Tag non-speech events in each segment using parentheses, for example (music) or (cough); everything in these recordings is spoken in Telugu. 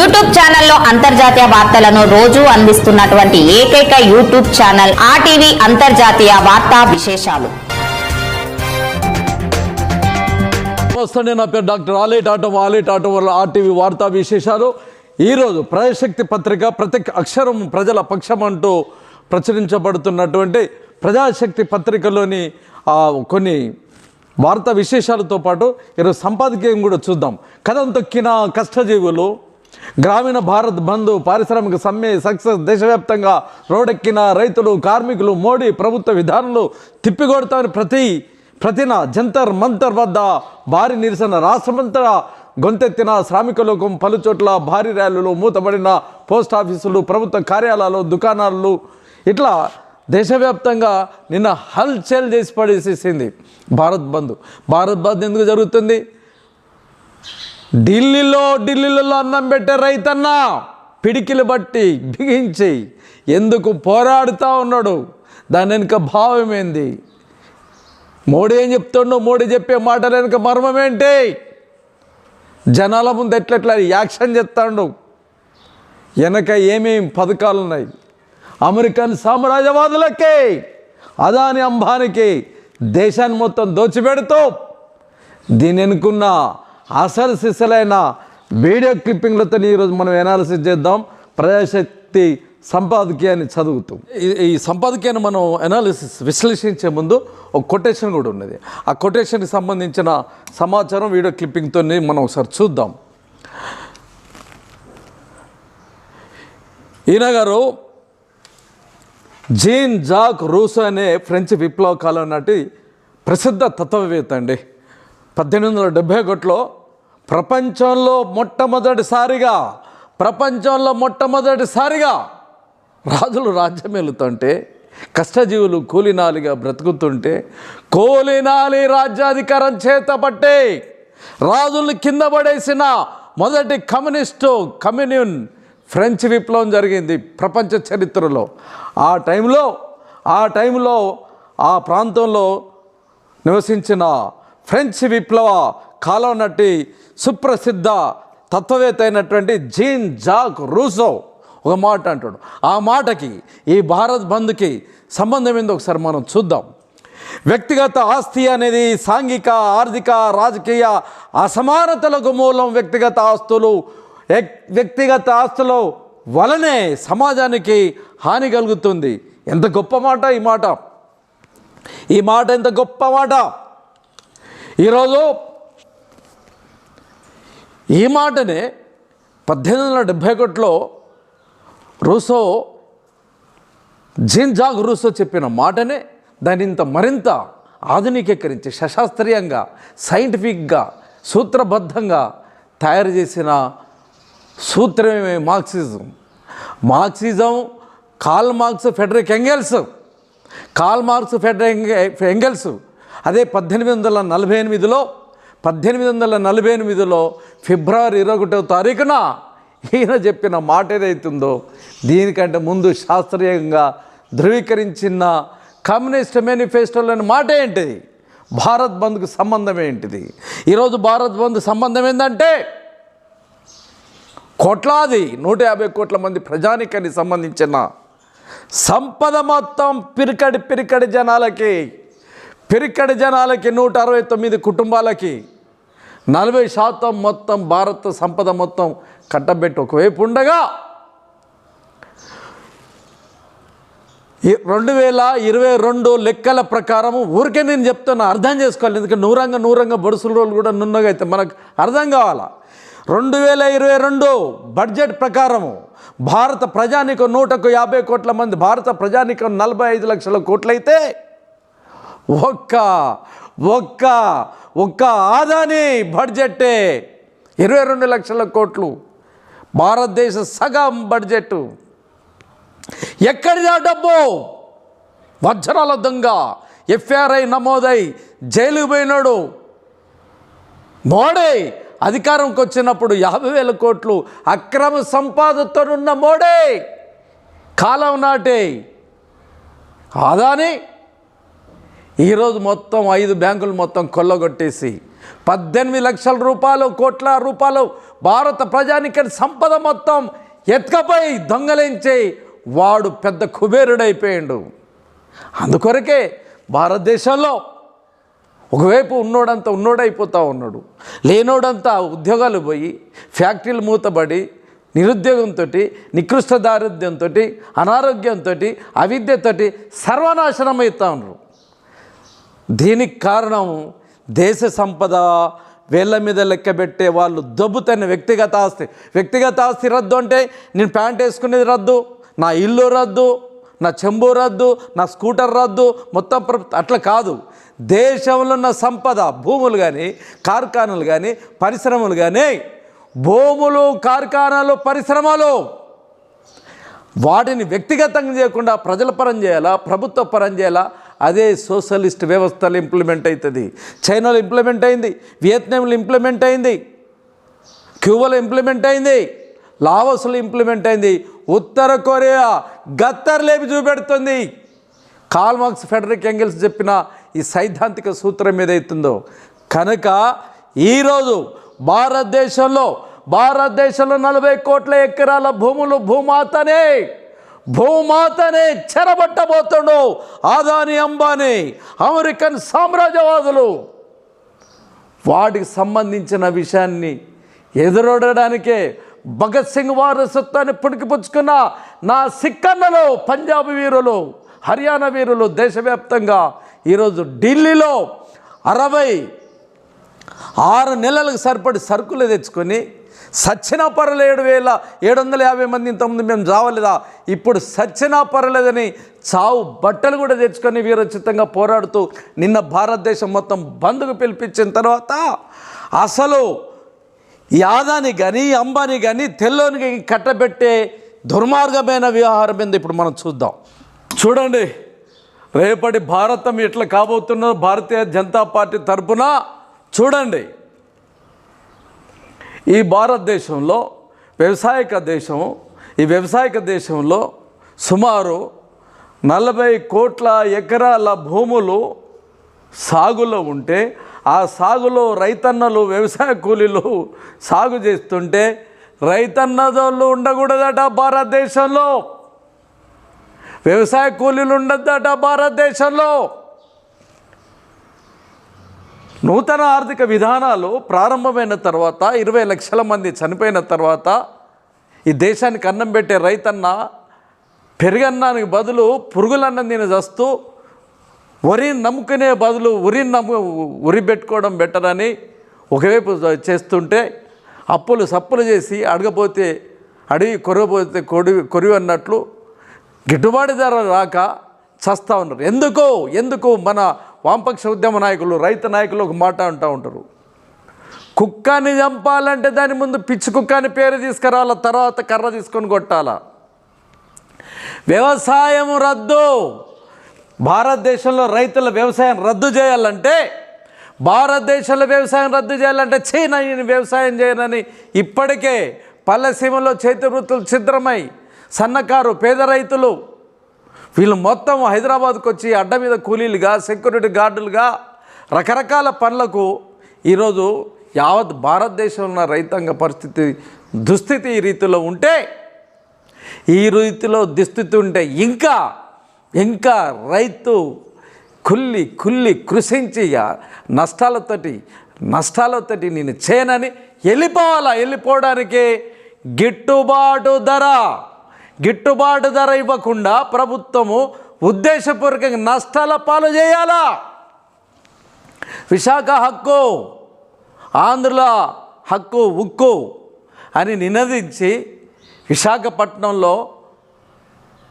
యూట్యూబ్ ఛానల్లో అంతర్జాతీయ వార్తలను రోజు అందిస్తున్నటువంటి ఏకైక యూట్యూబ్ ఛానల్ ఆర్టీవీ అంతర్జాతీయ వార్తా విశేషాలు. వస్తుండే నా పేరు డాక్టర్ ఆలేట్ ఆటం ఆలేట్ ఆటం వల్ల ఆర్టీవీ వార్తా విశేషాలు. ఈరోజు ప్రజాశక్తి పత్రిక ప్రతి అక్షరం ప్రజల పక్షం అంటూ ప్రచురించబడుతున్నటువంటి ప్రజాశక్తి పత్రికలోని కొన్ని వార్తా విశేషాలతో పాటు ఈరోజు సంపాదకీయం కూడా చూద్దాం. కథం తొక్కిన కష్టజీవులు గ్రామీణ భారత్ బంధు పారిశ్రామిక సమ్మె సక్సెస్ దేశవ్యాప్తంగా రోడెక్కిన రైతులు కార్మికులు మోడీ ప్రభుత్వ విధానాలు తిప్పికొడతామని ప్రతి ప్రతిన జంతర్ మంతర్ వద్ద భారీ నిరసన. రాష్ట్రమంతా గొంతెత్తిన శ్రామిక లోకం పలుచోట్ల భారీ ర్యాలీలు మూతబడిన పోస్ట్ ఆఫీసులు ప్రభుత్వ కార్యాలయాలు దుకాణాలు. ఇట్లా దేశవ్యాప్తంగా నిన్న హల్చల్ చేసి పడేసేసింది భారత్ బంద్ భారత్ బంద్ ఎందుకు జరుగుతుంది? ఢిల్లీలో ఢిల్లీలో అన్నం పెట్టే రైతన్న పిడికిలు బట్టి బిగించి ఎందుకు పోరాడుతూ ఉన్నాడు? దాని వెనుక భావం ఏంది? మోడీ ఏం చెప్తుండో మోడీ చెప్పే మాటల వెనుక మర్మం ఏంటి? జనాల ముందు ఎట్లెట్లా యాక్షన్ చెప్తాడు వెనక ఏమేం పథకాలు ఉన్నాయి అమెరికన్ సామ్రాజ్యవాదులకి అదాని అంబానికి దేశాన్ని మొత్తం దోచిపెడుతూ దీని వెనుకున్న అసలు సిసలైన వీడియో క్లిప్పింగ్లతో ఈరోజు మనం ఎనాలిసిస్ చేద్దాం. ప్రజాశక్తి సంపాదకీయాన్ని చదువుతూ. ఈ- ఈ సంపాదకీయాన్ని మనం ఎనాలిసిస్ విశ్లేషించే ముందు ఒక కొటేషన్ కూడా ఉన్నది. ఆ కొటేషన్కి సంబంధించిన సమాచారం వీడియో క్లిప్పింగ్తో మనం ఒకసారి చూద్దాం. ఈయన గారు జీన్ జాక్ రూసో అనే ఫ్రెంచ్ విప్లవ కాలం నాటి ప్రసిద్ధ తత్వవేత్త అండి. పద్దెనిమిది వందల డెబ్భై ఒకటిలో ప్రపంచంలో మొట్టమొదటిసారిగా ప్రపంచంలో మొట్టమొదటిసారిగా రాజులు రాజ్యం వెళుతుంటే కష్టజీవులు కూలినాలిగా బ్రతుకుతుంటే కూలినాలి రాజ్యాధికారం చేతపట్టే రాజుల్ని కింద పడేసిన మొదటి కమ్యూనిస్టు కమ్యూనియన్ ఫ్రెంచ్ విప్లవం జరిగింది ప్రపంచ చరిత్రలో. ఆ టైంలో ఆ టైంలో ఆ ప్రాంతంలో నివసించిన ఫ్రెంచ్ విప్లవ కాలం నటి సుప్రసిద్ధ తత్వవేత్త అయినటువంటి జీన్ జాక్ రూసో ఒక మాట అంటాడు. ఆ మాటకి ఈ భారత్ బంద్కి సంబంధం ఏందో ఒకసారి మనం చూద్దాం. వ్యక్తిగత ఆస్తి అనేది సాంఘిక ఆర్థిక రాజకీయ అసమానతలకు మూలం వ్యక్తిగత ఆస్తులు. ఎక్- వ్యక్తిగత ఆస్తుల వలనే సమాజానికి హాని కలుగుతుంది. ఎంత గొప్ప మాట ఈ మాట. ఈ మాట ఎంత గొప్ప మాట. ఈరోజు ఈ మాటనే పద్దెనిమిది వందల డెబ్భై ఒకటిలో రూసో జీన్ జాగ్ రూసో చెప్పిన మాటనే దాన్ని ఇంత మరింత ఆధునికీకరించి సశాస్త్రీయంగా సైంటిఫిక్గా సూత్రబద్ధంగా తయారు చేసిన సూత్రమే Marxism. Marxism Karl Marx Friedrich Engels. Karl Marx Friedrich Engels. అదే పద్దెనిమిది వందల నలభై ఎనిమిదిలో పద్దెనిమిది వందల నలభై ఎనిమిదిలో ఫిబ్రవరి ఇరవై ఒకటో తారీఖున ఈయన చెప్పిన మాట ఏదైతుందో దీనికంటే ముందు శాస్త్రీయంగా ధృవీకరించిన కమ్యూనిస్ట్ మేనిఫెస్టోలోని మాట ఏంటిది? భారత్ బంద్కు సంబంధం ఏంటిది? ఈరోజు భారత్ బంద్ సంబంధం ఏంటంటే కోట్లాది నూట యాభై కోట్ల మంది ప్రజానికానికి సంబంధించిన సంపద మొత్తం పిరికడి పిరికడి జనాలకి పిరికడి జనాలకి నూట అరవై తొమ్మిది కుటుంబాలకి నలభై శాతం మొత్తం భారత సంపద మొత్తం కట్టబెట్టి ఒకవైపు ఉండగా రెండు వేల ఇరవై రెండు లెక్కల ప్రకారం ఊరికే నేను చెప్తున్నా అర్థం చేసుకోవాలి. ఎందుకంటే నూరంగా నూరంగా బొడుసుల రోజులు కూడా నున్నగా అయితే మనకు అర్థం కావాలా? రెండు వేల ఇరవై రెండు బడ్జెట్ ప్రకారము భారత ప్రజానికం నూటకు యాభై కోట్ల మంది భారత ప్రజానికం నలభై ఐదు లక్షల కోట్లయితే ఒక్క ఒక్క ఒక్క ఆదాని బడ్జెట్టే ఇరవై రెండు లక్షల కోట్లు. భారతదేశ సగం బడ్జెట్. ఎక్కడిదా డబ్బు? వజ్రాల దొంగ. ఎఫ్ఆర్ఐ నమోదై జైలుకు పోయినాడు. మోడీ అధికారంకి వచ్చినప్పుడు యాభై వేల కోట్లు అక్రమ సంపాదనతోనున్న మోడీ. కాలం నాటే ఆదాని ఈరోజు మొత్తం ఐదు బ్యాంకులు మొత్తం కొల్లగొట్టేసి పద్దెనిమిది లక్షల రూపాయలు కోట్ల రూపాయలు భారత ప్రజానికి సంపద మొత్తం ఎత్తుకపోయి దొంగలించి వాడు పెద్ద కుబేరుడైపోయాడు. అందుకొరకే భారతదేశంలో ఒకవైపు ఉన్నోడంతా ఉన్నోడైపోతా ఉన్నాడు. లేనోడంతా ఉద్యోగాలు పోయి ఫ్యాక్టరీలు మూతబడి నిరుద్యోగంతో నికృష్ట దారిద్ర్యంతో అనారోగ్యంతో అవిద్యతో సర్వనాశనం అవుతా ఉన్నారు. దీనికి కారణం దేశ సంపద వేళ్ళ మీద లెక్కబెట్టే వాళ్ళు దొబ్బుతున్న వ్యక్తిగత ఆస్తి. వ్యక్తిగత ఆస్తి రద్దు అంటే నేను ప్యాంట్ వేసుకునేది రద్దు నా ఇల్లు రద్దు నా చెంబు రద్దు నా స్కూటర్ రద్దు మొత్తం అట్లా కాదు. దేశంలో ఉన్న సంపద భూములు కానీ కార్ఖానాలు కానీ పరిశ్రమలు కానీ భూములు కార్ఖానాలు పరిశ్రమలు వాటిని వ్యక్తిగతంగా చేయకుండా ప్రజల పరం చేయాలా ప్రభుత్వ పరం చేయాలా అదే సోషలిస్ట్ వ్యవస్థలు ఇంప్లిమెంట్ అవుతుంది చైనాలో ఇంప్లిమెంట్ అయింది వియత్నాంలో ఇంప్లిమెంట్ అయింది క్యూబాలో ఇంప్లిమెంట్ అయింది లావోస్లో ఇంప్లిమెంట్ అయింది ఉత్తర కొరియా గత్తర్ లేపి చూపెడుతుంది. కాల్మార్క్స్ ఫెడరిక్ ఎంగిల్స్ చెప్పిన ఈ సైద్ధాంతిక సూత్రం ఏదైతుందో కనుక ఈరోజు భారతదేశంలో భారతదేశంలో నలభై కోట్ల ఎకరాల భూములు భూమాతనే భూమాతనే చెరబట్టబోతుండు ఆదాని అంబానీ అమెరికన్ సామ్రాజ్యవాదులు. వాటికి సంబంధించిన విషయాన్ని ఎదురొడడానికే భగత్ సింగ్ వారసత్వాన్ని పుణికిపుచ్చుకున్న నా సిక్కన్నలు పంజాబ్ వీరులు హర్యానా వీరులు దేశవ్యాప్తంగా ఈరోజు ఢిల్లీలో అరవై ఆరు నెలలకు సరిపడి సరుకులు తెచ్చుకొని సచ్చినా పర్లేదు ఏడు వేల ఏడు వందల యాభై మంది ఇంతకుముందు మేము చావలేదా ఇప్పుడు సచ్చినా పర్లేదని చావు బట్టలు కూడా తెచ్చుకొని వీరోచితంగా పోరాడుతూ నిన్న భారతదేశం మొత్తం బంద్కు పిలిపించిన తర్వాత అసలు యాదాని కానీ అంబానీ కానీ తెల్లోనికి కట్టబెట్టే దుర్మార్గమైన వ్యవహారం మీద ఇప్పుడు మనం చూద్దాం. చూడండి రేపటి భారతం ఎట్లా కాబోతున్నదో భారతీయ జనతా పార్టీ తరపున చూడండి. ఈ భారతదేశంలో వ్యవసాయక దేశం ఈ వ్యవసాయక దేశంలో సుమారు నలభై కోట్ల ఎకరాల భూములు సాగులో ఉంటే ఆ సాగులో రైతన్నలు వ్యవసాయ కూలీలు సాగు చేస్తుంటే రైతన్నదోళ్ళు ఉండకూడదట భారతదేశంలో. వ్యవసాయ కూలీలు ఉండద్దట భారతదేశంలో. నూతన ఆర్థిక విధానాలు ప్రారంభమైన తర్వాత ఇరవై లక్షల మంది చనిపోయిన తర్వాత ఈ దేశానికి అన్నం పెట్టే రైతన్న పెరుగన్నానికి బదులు పురుగులన్నం తిని చస్తూ వరి నమ్ముకునే బదులు ఉరి నమ్ము ఉరి పెట్టుకోవడం బెటర్ అని ఒకవైపు చేస్తుంటే అప్పులు సప్పులు చేసి అడగపోతే అడిగి కొరగపోతే కొడి కొరివి అన్నట్లు గిట్టుబాటు ధర రాక చస్తా ఉన్నారు. ఎందుకు ఎందుకు మన వామపక్ష ఉద్యమ నాయకులు రైతు నాయకులు ఒక మాట అంటూ ఉంటారు. కుక్కని చంపాలంటే దాని ముందు పిచ్చి కుక్క అని పేరు తీసుకురావాల తర్వాత కర్ర తీసుకొని కొట్టాల? వ్యవసాయం రద్దు. భారతదేశంలో రైతుల వ్యవసాయం రద్దు చేయాలంటే భారతదేశంలో వ్యవసాయం రద్దు చేయాలంటే చైనా నేను వ్యవసాయం చేయనని ఇప్పటికే పల్లెసీమలో చేతి వృత్తులు ఛిద్రమై సన్నకారు పేద రైతులు వీళ్ళు మొత్తం హైదరాబాద్కు వచ్చి అడ్డ మీద కూలీలుగా సెక్యూరిటీ గార్డులుగా రకరకాల పనులకు ఈరోజు యావత్ భారతదేశంలో ఉన్న రైతాంగ పరిస్థితి దుస్థితి ఈ రీతిలో ఉంటే ఈ రీతిలో దుస్థితి ఉంటే ఇంకా ఇంకా రైతు కుల్లి కుల్లి కృషించి నష్టాలతోటి నష్టాలతోటి నేను చేయనని వెళ్ళిపోవాలా? వెళ్ళిపోవడానికి గిట్టుబాటు ధర. గిట్టుబాటు ధర ఇవ్వకుండా ప్రభుత్వము ఉద్దేశపూర్వకంగా నష్టాల పాలు చేయాలా? విశాఖ హక్కు ఆంధ్రుల హక్కు ఉక్కు అని నినదించి విశాఖపట్నంలో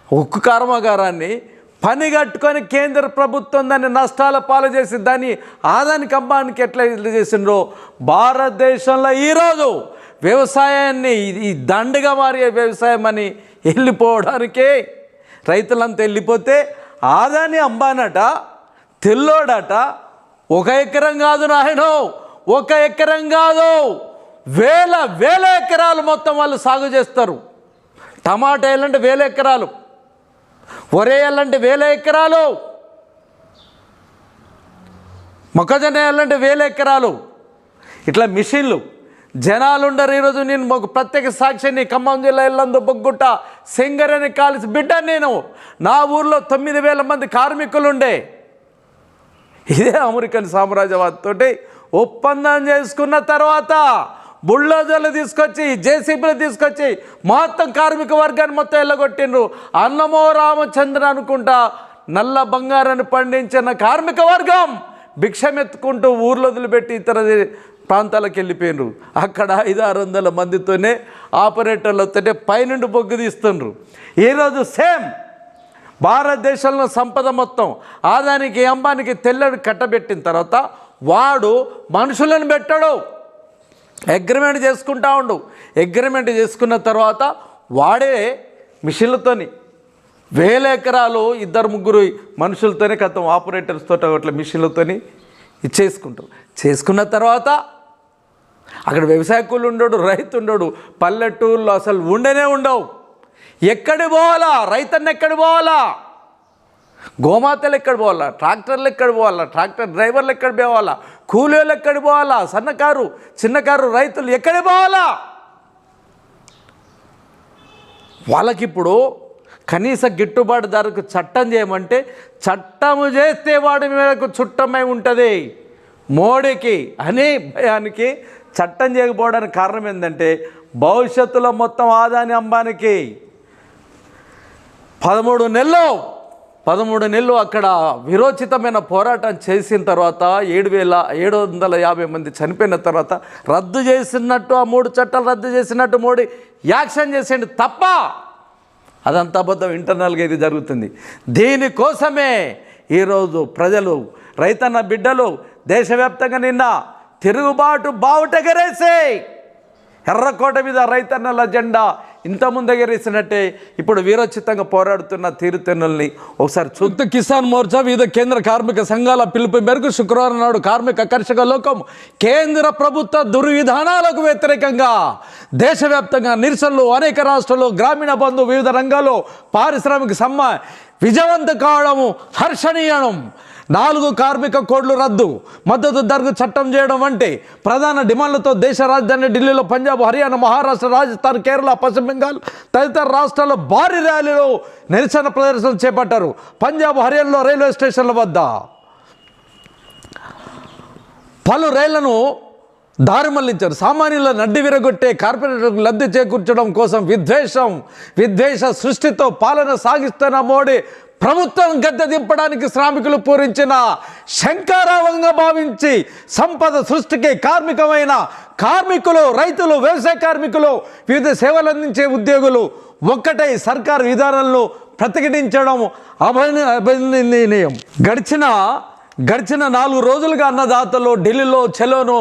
ఉక్కు కర్మాగారాన్ని పని కట్టుకొని కేంద్ర ప్రభుత్వం దాన్ని నష్టాల పాలు చేసి దాన్ని ఆదాని కంబానికి ఎట్లా చేసిండ్రో భారతదేశంలో ఈరోజు వ్యవసాయాన్ని ఈ దండగా మారే వ్యవసాయం అని వెళ్ళిపోవడానికే. రైతులంతా వెళ్ళిపోతే ఆదాని అంబానట తెల్లోడట ఒక ఎకరం కాదు నాయనో ఒక ఎకరం కాదు. వేల వేల ఎకరాలు మొత్తం వాళ్ళు సాగు చేస్తారు. టమాటా వేయాలంటే వేల ఎకరాలు. వరేయాలంటే వేల ఎకరాలు. మొక్కజొన్న వేయాలంటే వేల ఎకరాలు. ఇట్లా మిషన్లు. జనాలు ఉండరు ఈరోజు నేను ఒక ప్రత్యేక సాక్షిని ఖమ్మం జిల్లా ఇల్లందు బొగ్గుట్ట అని కాల్సి బిడ్డ నేను. నా ఊర్లో తొమ్మిది వేల మంది కార్మికులుండే. ఇదే అమెరికన్ సామ్రాజ్యవాదంతో ఒప్పందం చేసుకున్న తర్వాత బుల్డోజర్లు తీసుకొచ్చి జేసీబీలు తీసుకొచ్చి మొత్తం కార్మిక వర్గాన్ని మొత్తం వెళ్ళగొట్టిండ్రు అన్నమో రామచంద్ర అనుకుంటా నల్ల బంగారాన్ని పండించిన కార్మిక వర్గం భిక్షమెత్తుకుంటూ ఊర్లో వదిలిపెట్టి ఇతర ప్రాంతాలకు వెళ్ళిపోయినరు అక్కడ ఐదు ఆరు వందల మందితోనే ఆపరేటర్లతోనే పైనుండి బొగ్గు తీస్తుండ్రు. ఈరోజు సేమ్ భారతదేశంలో సంపద మొత్తం ఆదానికి అంబానికి తెల్లడు కట్టబెట్టిన తర్వాత వాడు మనుషులను పెట్టడు. అగ్రిమెంట్ చేసుకుంటా ఉండు. అగ్రిమెంట్ చేసుకున్న తర్వాత వాడే మిషన్లతోని వేల ఎకరాలు ఇద్దరు ముగ్గురు మనుషులతోనే కథం ఆపరేటర్స్తో అట్లా మిషన్లతోని ఇచ్చేసుకుంటారు. చేసుకున్న తర్వాత అక్కడ వ్యవసాయ కూలి ఉండడు రైతు ఉండడు. పల్లెటూళ్ళు అసలు ఉండనే ఉండవు. ఎక్కడి పోవాలా? రైతన్న ఎక్కడ పోవాలా? గోమాతలు ఎక్కడ పోవాలా? ట్రాక్టర్లు ఎక్కడ పోవాలా? ట్రాక్టర్ డ్రైవర్లు ఎక్కడ పోవాలా? కూలీలు ఎక్కడ పోవాలా? సన్నకారు చిన్నకారు రైతులు ఎక్కడ పోవాలా? వాళ్ళకిప్పుడు కనీస గిట్టుబాటు ధరకు చట్టం చేయమంటే చట్టము చేస్తే వాడి మీదకు చుట్టమై ఉంటుంది. మోడీకి అనే భయానికి చట్టం చేయకపోవడానికి కారణం ఏంటంటే భవిష్యత్తులో మొత్తం ఆదాని అంబానికి పదమూడు నెలలు పదమూడు నెలలు అక్కడ విరోచితమైన పోరాటం చేసిన తర్వాత ఏడు వేల ఏడు వందల యాభై మంది చనిపోయిన తర్వాత రద్దు చేసినట్టు ఆ మూడు చట్టాలు రద్దు చేసినట్టు మోడీ యాక్షన్ చేసేయండి తప్ప అదంతా అబద్ధం. ఇంటర్నల్గా ఇది జరుగుతుంది. దీనికోసమే ఈరోజు ప్రజలు రైతన్న బిడ్డలు దేశవ్యాప్తంగా నిన్న తిరుగుబాటు బావుటెగరేసే. ఎర్రకోట మీద రైతన్నల జెండా ఇంత ముందు ఎగరేసినట్టే ఇప్పుడు వీరోచితంగా పోరాడుతున్న తీరుతెన్నుల్ని ఒకసారి చూద్దాం కిసాన్ మోర్చా వివిధ కేంద్ర కార్మిక సంఘాల పిలుపు మేరకు శుక్రవారం నాడు కార్మిక కర్షక లోకం కేంద్ర ప్రభుత్వ దుర్విధానాలకు వ్యతిరేకంగా దేశవ్యాప్తంగా నిరసనలు అనేక రాష్ట్రాల్లో గ్రామీణ బంధు వివిధ రంగాల్లో పారిశ్రామిక సమ్మ విజయవంతం కావడము హర్షణీయం నాలుగు కార్మిక కోడ్లు రద్దు మద్దతు ధరకు చట్టం చేయడం వంటి ప్రధాన డిమాండ్లతో దేశ రాజధాని ఢిల్లీలో పంజాబ్ హర్యానా మహారాష్ట్ర రాజస్థాన్ కేరళ పశ్చిమ బెంగాల్ తదితర రాష్ట్రాల్లో భారీ ర్యాలీలో నిరసన ప్రదర్శనలు చేపట్టారు పంజాబ్ హర్యానాలో రైల్వే స్టేషన్ల వద్ద. పలు రైళ్ళను దారి మళ్ళించారు. సామాన్యుల నడ్డి విరగొట్టే కార్పొరేటర్లకు లబ్ధి చేకూర్చడం కోసం విద్వేషం విద్వేష సృష్టితో పాలన సాగిస్తున్న మోడీ ప్రభుత్వం గద్దె దింపడానికి శ్రామికులు పూరించిన శంకారావంగా భావించి సంపద సృష్టికి కార్మికమైన కార్మికులు రైతులు వ్యవసాయ కార్మికులు వివిధ సేవలు అందించే ఉద్యోగులు ఒక్కటై సర్కారు విధానాలను ప్రతిఘటించడం అభిన అభినందనీయం. గడిచిన గడిచిన నాలుగు రోజులుగా అన్నదాతలు ఢిల్లీలో చెలోను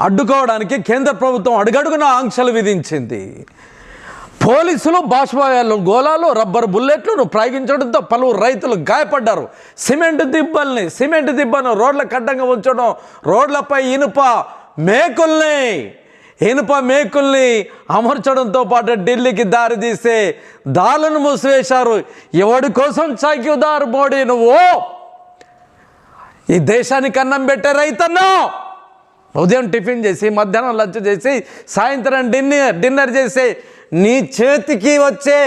అడ్డుకోవడానికి కేంద్ర ప్రభుత్వం అడుగడుగున ఆంక్షలు విధించింది. పోలీసులు బాష్పాయాలు గోళాలు రబ్బర్ బుల్లెట్లను ప్రయోగించడంతో పలువురు రైతులు గాయపడ్డారు. సిమెంట్ దిబ్బల్ని సిమెంట్ దిబ్బను రోడ్ల కడ్డంగా ఉంచడం రోడ్లపై ఇనుప మేకుల్ని ఇనుప మేకుల్ని అమర్చడంతో పాటు ఢిల్లీకి దారి తీసే దారులను మూసివేశారు. ఎవడి కోసం చాకిదారు మోడీ నువ్వు? ఈ దేశానికి అన్నం పెట్టే రైతన్నా? ఉదయం టిఫిన్ చేసి మధ్యాహ్నం లంచ్ చేసి సాయంత్రం డిన్నర్ డిన్నర్ చేసి నీ చేతికి వచ్చే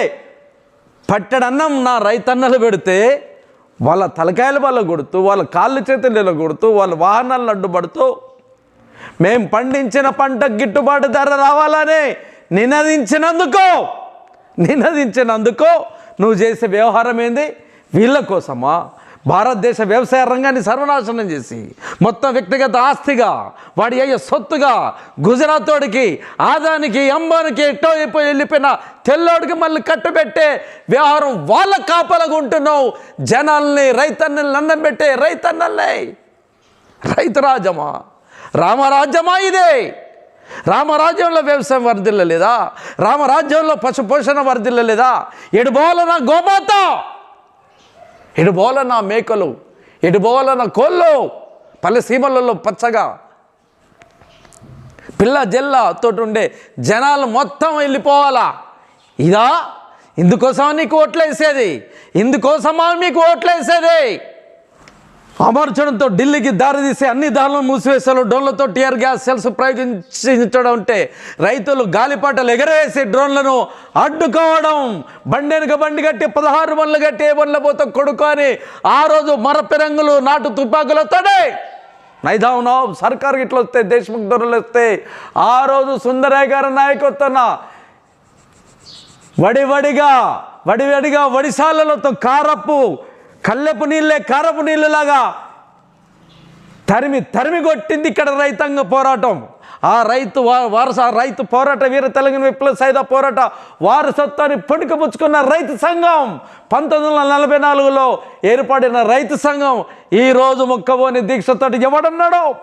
పట్టడన్నం నా రైతన్నలు పెడితే వాళ్ళ తలకాయలు వాళ్ళ కొడుతూ వాళ్ళ కాళ్ళు చేతులు నిలగొడుతూ వాళ్ళ వాహనాలను అడ్డుపడుతూ మేం పండించిన పంట గిట్టుబాటు ధర రావాలని నినదించినందుకు నినదించినందుకు నువ్వు చేసే వ్యవహారం ఏంది? వీళ్ళ కోసమా? భారతదేశ వ్యవసాయ రంగాన్ని సర్వనాశనం చేసి మొత్తం వ్యక్తిగత ఆస్తిగా వాడి అయ్యే సొత్తుగా గుజరాతోడికి ఆదానికి అంబానికి ఎట్టో అయిపోయి వెళ్ళిపోయిన తెల్లోడికి మళ్ళీ కట్టుబెట్టే వ్యవహారం వాళ్ళ కాపలగా ఉంటున్నావు. జనాల్ని రైతన్నల్ని అన్నం పెట్టే రైతన్నల్ని రైతు రాజమా రామరాజ్యమా ఇదే? రామరాజ్యంలో వ్యవసాయం వర్ధిల్లలేదా? రామరాజ్యంలో పశుపోషణ వర్ధిల్లలేదా? ఎడుబోలన నా గోమాత! ఎడుబోల నా మేకలు ఎడుబోల నా కోళ్ళు. పల్లె సీమలలో పచ్చగా. పిల్ల జల్ల తోటి ఉండే జనాలు మొత్తం వెళ్ళిపోవాలా? ఇదా? ఇందుకోసమా నీకు ఓట్లేసేది? ఇందుకోసమా మీకు ఓట్లేసేది? అమర్చడంతో ఢిల్లీకి దారితీసి అన్ని దారులను మూసివేశారు డ్రోన్లతో టీఆర్ గ్యాస్ సెల్స్ ప్రయోగించడం అంటే రైతులు గాలిపాటలు ఎగరవేసి డ్రోన్లను అడ్డుకోవడం. బండి బండి కట్టి పదహారు బండ్లు కట్టి ఏ బండ్ల పోతే కొడుకొని ఆ రోజు మరపెరంగులు నాటు తుపాకులతోనే నైదాం సర్కార్ ఇట్లా వస్తే దేశముఖ ధరలు వస్తే ఆ రోజు సుందరయ్య గారి నాయకత్వన వడివడిగా వడివడిగా వడిసాలలతో కారపు కల్లెపు నీళ్ళే కారపు నీళ్ళలాగా తరిమి తరిమి కొట్టింది ఇక్కడ రైతాంగ పోరాటం. ఆ రైతు వారస రైతు పోరాట వీర తెలంగాణ విప్లవ సైద పోరాట వారసత్వాన్ని పొడికపుచ్చుకున్న రైతు సంఘం పంతొమ్మిది వందల నలభై నాలుగులో ఏర్పడిన రైతు సంఘం ఈరోజు మొక్కబోని దీక్షతోటి ఎవడన్నాడో?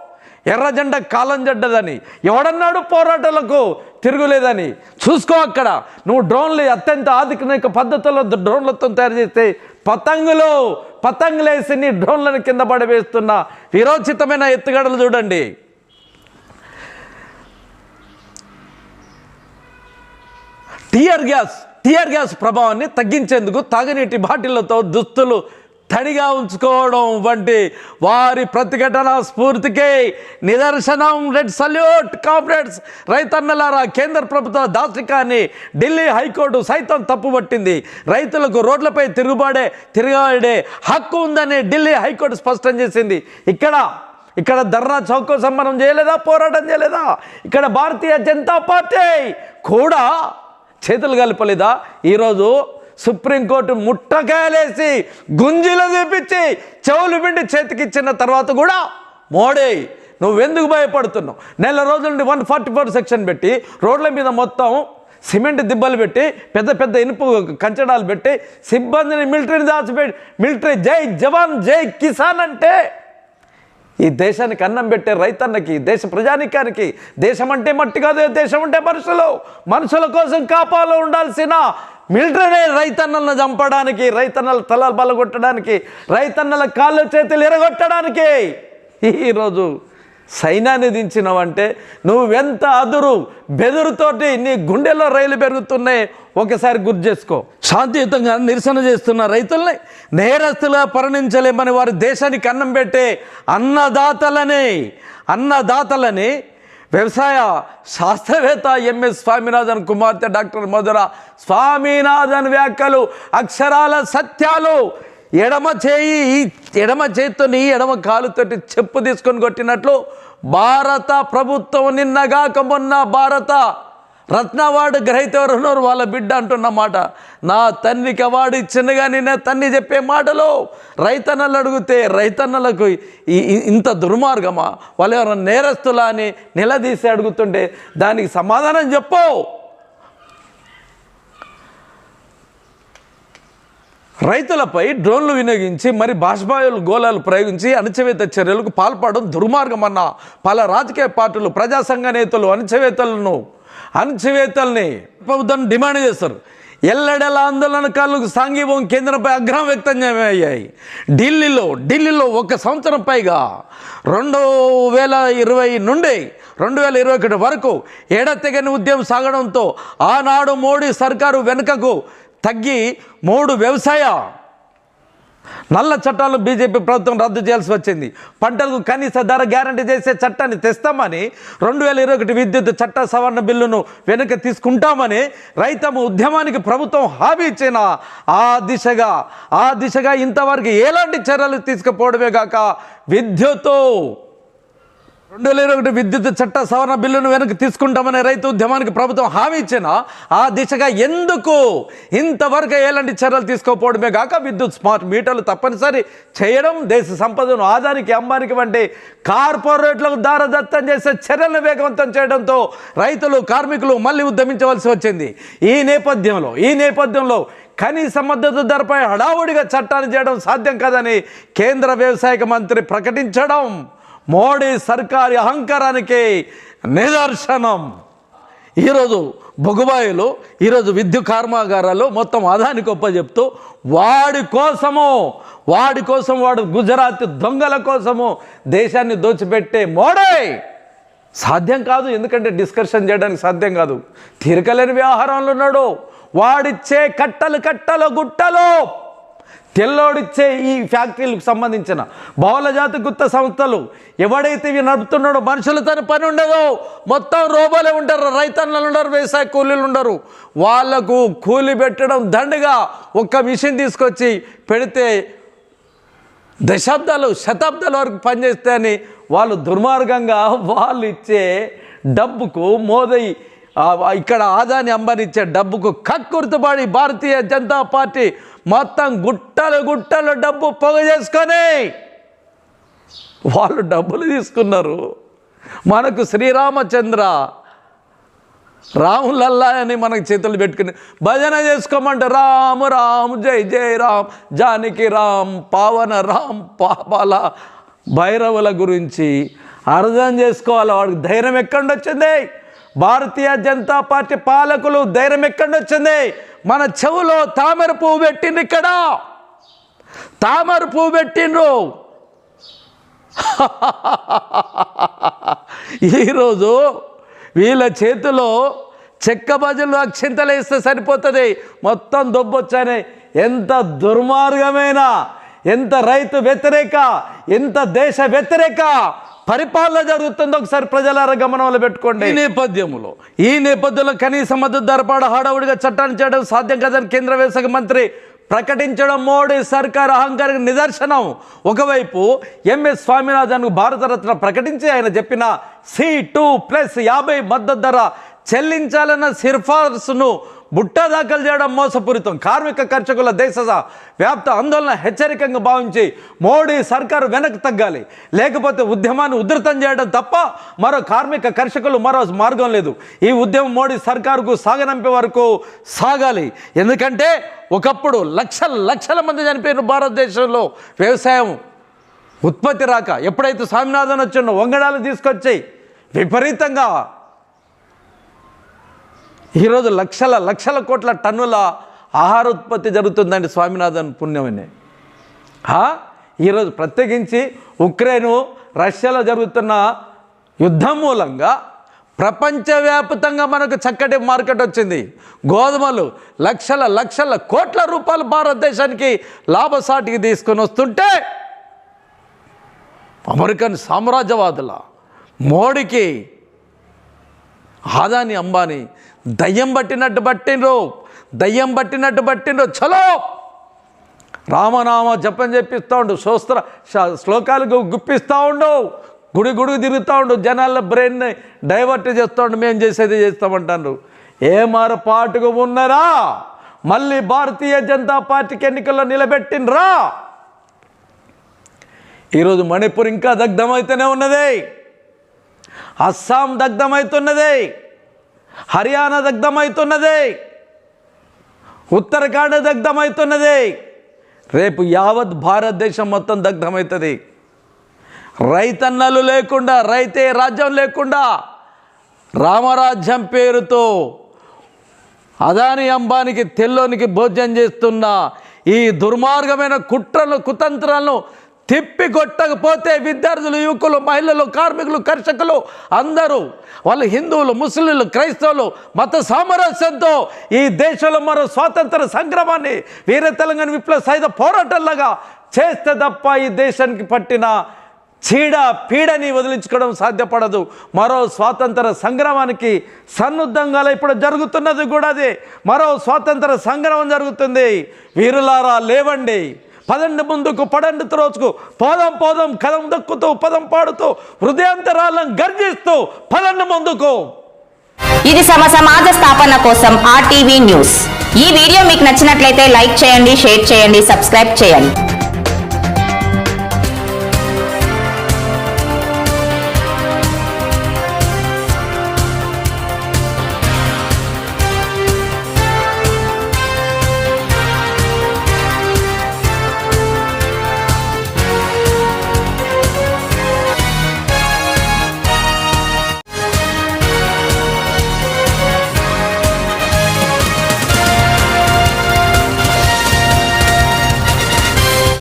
ఎర్రజెండ కాలం జడ్డదని. ఎవడన్నాడు పోరాటాలకు తిరుగులేదని? చూసుకో అక్కడ. నువ్వు డ్రోన్లు అత్యంత ఆధునిక పద్ధతుల్లో డ్రోన్లతో తయారు చేస్తే పతంగులు పతంగులేసి నీ డ్రోన్లను కింద పడవేస్తున్న విరోచితమైన ఎత్తుగడలు చూడండి. టీఆర్ గ్యాస్ టీఆర్ గ్యాస్ ప్రభావాన్ని తగ్గించేందుకు తాగునీటి బాటిళ్ళతో దుస్తులు తడిగా ఉంచుకోవడం వంటి వారి ప్రతిఘటన స్ఫూర్తికి నిదర్శనం. రెడ్ సల్యూట్ కామ్రేడ్స్ రైతన్నలారా కేంద్ర ప్రభుత్వ దార్శికాన్ని ఢిల్లీ హైకోర్టు సైతం తప్పుపట్టింది. రైతులకు రోడ్లపై తిరుగుబాడే తిరగబడే హక్కు ఉందని ఢిల్లీ హైకోర్టు స్పష్టం చేసింది. ఇక్కడ ఇక్కడ ధర్నా చౌక సంబరం చేయలేదా? పోరాటం చేయలేదా? ఇక్కడ భారతీయ జనతా పార్టీ కూడా చేతులు కలపలేదా? ఈరోజు సుప్రీంకోర్టు ముట్టకాయలేసి గుంజీలో చూపించి చెవులు పిండి చేతికిచ్చిన తర్వాత కూడా మోడీ నువ్వెందుకు భయపడుతున్నావు? నెల రోజుల నుండి వన్ ఫార్టీ ఫోర్ సెక్షన్ పెట్టి రోడ్ల మీద మొత్తం సిమెంట్ దిబ్బలు పెట్టి పెద్ద పెద్ద ఇనుపు కంచడాలు పెట్టి సిబ్బందిని మిలిటరీని దాచిపెట్టి మిలిటరీ జై జవాన్ జై కిసాన్ అంటే ఈ దేశానికి అన్నం పెట్టే రైతన్నకి దేశ ప్రజానికానికి దేశం అంటే మట్టి కాదు దేశం అంటే మనుషులు. మనుషుల కోసం కాపాలో ఉండాల్సిన మిలిటరీనే రైతన్నలను చంపడానికి రైతన్నల తలలు బలగొట్టడానికి రైతన్నల కాళ్ళు చేతులు ఎరగొట్టడానికి. ఈరోజు సైన్యాన్ని దించినవంటే నువ్వెంత అదురు బెదురుతోటి నీ గుండెల్లో రైలు పెరుగుతున్నాయి ఒకసారి గుర్తు చేసుకో. శాంతియుతంగా నిరసన చేస్తున్న రైతుల్ని నేరస్తులుగా పరిణించలేమని వారి దేశానికి అన్నం పెట్టే అన్నదాతలని అన్నదాతలని వ్యవసాయ శాస్త్రవేత్త ఎంఎస్ స్వామినాథన్ కుమార్తె డాక్టర్ మధుర స్వామినాథన్ వ్యాఖ్యలు అక్షరాల సత్యాలు ఎడమ చేయి ఈ ఎడమ చేతితోని ఎడమ కాలుతోటి చెప్పు తీసుకొని కొట్టినట్లు భారత ప్రభుత్వం నిన్నగాక మొన్న భారత రత్నవాడు గ్రహీత ఎవరున్నారు వాళ్ళ బిడ్డ అంటున్న మాట. నా తండ్రికి అవార్డు కానీ నా తన్ని చెప్పే మాటలో. రైతన్నలు అడిగితే రైతన్నలకు ఇంత దుర్మార్గమా? వాళ్ళు ఎవరైనా నేరస్తులా అని నిలదీసి అడుగుతుంటే దానికి సమాధానం చెప్పు. రైతులపై డ్రోన్లు వినియోగించి మరి బాష్పాయులు గోళాలు ప్రయోగించి అణచివేత చర్యలకు పాల్పడడం దుర్మార్గమన్న. పలు రాజకీయ పార్టీలు ప్రజా సంఘ నేతలు అణచివేతలను అణచివేతల్ని ప్రభుత్వం డిమాండ్ చేస్తారు. ఎల్లడెల ఆందోళనకారులకు సాంఘీభం కేంద్రంపై ఆగ్రహం వ్యక్తం అయ్యాయి ఢిల్లీలో ఢిల్లీలో ఒక సంవత్సరం పైగా రెండు వేల ఇరవై నుండి రెండు వేల ఇరవై ఒకటి వరకు ఎడతెగని ఉద్యమం సాగడంతో ఆనాడు మోడీ సర్కారు వెనుకకు తగ్గి మూడు వ్యవసాయ నల్ల చట్టాలను బీజేపీ ప్రభుత్వం రద్దు చేయాల్సి వచ్చింది. పంటలకు కనీస ధర గ్యారంటీ చేసే చట్టాన్ని తెస్తామని రెండు వేల ఇరవై ఒకటి విద్యుత్ చట్ట సవరణ బిల్లును వెనుక తీసుకుంటామని రైతము ఉద్యమానికి ప్రభుత్వం హామీ ఇచ్చిన ఆ దిశగా ఆ దిశగా ఇంతవరకు ఎలాంటి చర్యలు తీసుకుపోవడమే కాక విద్యుత్తు. రెండు వేల ఇరవై ఒకటి విద్యుత్ చట్ట సవరణ బిల్లును వెనక్కి తీసుకుంటామనే రైతు ఉద్యమానికి ప్రభుత్వం హామీ ఇచ్చిన? ఆ దిశగా ఎందుకు ఇంతవరకు ఎలాంటి చర్యలు తీసుకోకపోవడమే కాక విద్యుత్ స్మార్ట్ మీటర్లు తప్పనిసరి చేయడం దేశ సంపదను ఆదానికి అంబానికి వంటి కార్పొరేట్లకు దారదత్తం చేసే చర్యలను వేగవంతం చేయడంతో రైతులు కార్మికులు మళ్ళీ ఉద్యమించవలసి వచ్చింది. ఈ నేపథ్యంలో ఈ నేపథ్యంలో కనీస మద్దతు ధరపై హడావుడిగా చట్టాన్ని చేయడం సాధ్యం కాదని కేంద్ర వ్యవసాయ మంత్రి ప్రకటించడం మోడీ సర్కారి అహంకారానికి నిదర్శనం. ఈరోజు బొగుబాయిలు ఈరోజు విద్యుత్ కర్మాగారాలు మొత్తం అదాని గొప్ప చెప్తూ వాడి కోసము వాడి కోసం వాడు గుజరాత్ దొంగల కోసము దేశాన్ని దోచిపెట్టే మోడీ సాధ్యం కాదు. ఎందుకంటే డిస్కషన్ చేయడానికి సాధ్యం కాదు. తీరికలేని వ్యవహారంలో ఉన్నాడు. వాడిచ్చే కట్టలు కట్టలు గుట్టలు తెల్లోడిచ్చే ఈ ఫ్యాక్టరీలకు సంబంధించిన బహుళజాతి గుత్త సంస్థలు ఎవడైతే ఇవి నడుపుతున్నాడో మనుషులతో పని ఉండదు. మొత్తం రోబోలే ఉంటారు. రైతన్నలు ఉండరు వ్యవసాయ కూలీలు ఉండరు. వాళ్ళకు కూలి పెట్టడం దండగా ఒక్క మిషన్ తీసుకొచ్చి పెడితే దశాబ్దాలు శతాబ్దాల వరకు పనిచేస్తే అని వాళ్ళు దుర్మార్గంగా వాళ్ళు ఇచ్చే డబ్బుకు మోదీ ఇక్కడ ఆదాని అంబానీ ఇచ్చే డబ్బుకు కక్కుర్తుపడి భారతీయ జనతా పార్టీ మొత్తం గుట్టలు గుట్టలు డబ్బు పొగ చేసుకొని వాళ్ళు డబ్బులు తీసుకున్నారు. మనకు శ్రీరామచంద్ర రాములల్లా అని మనకు చేతులు పెట్టుకుని భజన చేసుకోమంటే రాము రామ్ జై జై రామ్ జానకి రామ్ పావన రామ్ పాపాల భైరవుల గురించి అర్థం చేసుకోవాలి. వాడికి ధైర్యం ఎక్కడి వచ్చింది? భారతీయ జనతా పార్టీ పాలకులు ధైర్యం ఎక్కడి వచ్చింది మన చెవులో తామర పువ్వు పెట్టిండ్రు ఇక్కడ. తామర పువ్వు పెట్టిండ్రు. (laughs) ఈరోజు వీళ్ళ చేతిలో చెక్క బజలు అక్షింతలు వేస్తే సరిపోతుంది. మొత్తం దొబ్బొచ్చానే ఎంత దుర్మార్గమైన ఎంత రైతు వ్యతిరేక ఎంత దేశ వ్యతిరేక పరిపాలన జరుగుతుందో ఒకసారి ప్రజలార గమనంలో పెట్టుకోండి. ఈ నేపథ్యంలో ఈ నేపథ్యంలో కనీస మద్దతు ధరపాడ హడావుడిగా చట్టాన్ని చేయడం సాధ్యం కాదని కేంద్ర వ్యవసాయ మంత్రి ప్రకటించడం మోడీ సర్కార్ అహంకారికి నిదర్శనం. ఒకవైపు ఎంఎస్ స్వామినాథన్ భారతరత్న ప్రకటించి ఆయన చెప్పిన సి టూ ప్లస్ యాభై మద్దతు ధర చెల్లించాలన్న సిఫార్సును బుట్ట దాఖలు చేయడం మోసపూరితం. కార్మిక కర్షకుల దేశ వ్యాప్త ఆందోళన హెచ్చరికంగా భావించి మోడీ సర్కారు వెనక్కి తగ్గాలి. లేకపోతే ఉద్యమాన్ని ఉధృతం చేయడం తప్ప మరో కార్మిక కర్షకులు మరో మార్గం లేదు. ఈ ఉద్యమం మోడీ సర్కారుకు సాగనంపే వరకు సాగాలి. ఎందుకంటే ఒకప్పుడు లక్షల లక్షల మంది చనిపోయిన భారతదేశంలో వ్యవసాయం ఉత్పత్తి రాక ఎప్పుడైతే స్వామినాథన్ వచ్చిండో వంగడాలు తీసుకొచ్చి విపరీతంగా ఈరోజు లక్షల లక్షల కోట్ల టన్నుల ఆహార ఉత్పత్తి జరుగుతుందండి స్వామినాథన్ పుణ్యమని. ఈరోజు ప్రత్యేకించి ఉక్రెయిన్ రష్యాలో జరుగుతున్న యుద్ధం మూలంగా ప్రపంచవ్యాప్తంగా మనకు చక్కటి మార్కెట్ వచ్చింది. గోధుమలు లక్షల లక్షల కోట్ల రూపాయలు భారతదేశానికి లాభసాటికి తీసుకొని వస్తుంటే అమెరికన్ సామ్రాజ్యవాదుల మోడీకి ఆదాని అంబానీ దయ్యం పట్టినట్టు పట్టినరు దయ్యం పట్టినట్టు పట్టినరు చలో! రామనామ జపం చెప్పిస్తూ ఉండు. శోస్త్ర శ్లోకాలకు శ్లోకాలు గుప్పిస్తూ ఉండు. గుడి గుడికి తిరుగుతూ ఉండు. జనాల బ్రెయిన్ని డైవర్ట్ చేస్తూ ఉండు. మేము చేసేది చేస్తామంటాను ఏ పాటుకు ఉన్నారా? మళ్ళీ భారతీయ జనతా పార్టీకి ఎన్నికల్లో నిలబెట్టినరా ఈరోజు మణిపూర్ ఇంకా దగ్ధమైతేనే ఉన్నది. అస్సాం దగ్ధమవుతున్నది హర్యానా దగ్ధమవుతున్నది ఉత్తరాఖండ్ దగ్ధమవుతున్నది రేపు యావత్ భారతదేశం మొత్తం దగ్ధమవుతుంది రైతన్నలు లేకుండా రైతే రాజ్యం లేకుండా రామరాజ్యం పేరుతో అదాని అంబానికి తెల్లోనికి భోజనం చేస్తున్న ఈ దుర్మార్గమైన కుట్రలు కుతంత్రాలను తిప్పి కొట్టకపోతే విద్యార్థులు యువకులు మహిళలు కార్మికులు కర్షకులు అందరూ వాళ్ళు హిందువులు ముస్లింలు క్రైస్తవులు మత సామరస్యంతో ఈ దేశంలో మరో స్వాతంత్ర సంగ్రామాన్ని వీర తెలంగాణ విప్లవ సాయుధ పోరాటంలాగా చేస్తే తప్ప ఈ దేశానికి పట్టిన చీడ పీడని వదిలించుకోవడం సాధ్యపడదు. మరో స్వాతంత్ర సంగ్రామానికి సన్నద్ధంగా ఇప్పుడు జరుగుతున్నది కూడా అదే. మరో స్వాతంత్ర సంగ్రామం జరుగుతుంది. వీరులారా లేవండి. పదండి ముందుకు పడండి త్రోచుకు. పోదాం పోదాం కదం దక్కుతూ పదం పాడుతూ హృదయాంతరాలను గర్జిస్తూ పదండి ముందుకు. ఇది సమ సమాజ స్థాపన కోసం ఆర్టీవీ న్యూస్. ఈ వీడియో మీకు నచ్చినట్లయితే లైక్ చేయండి షేర్ చేయండి సబ్స్క్రైబ్ చేయండి.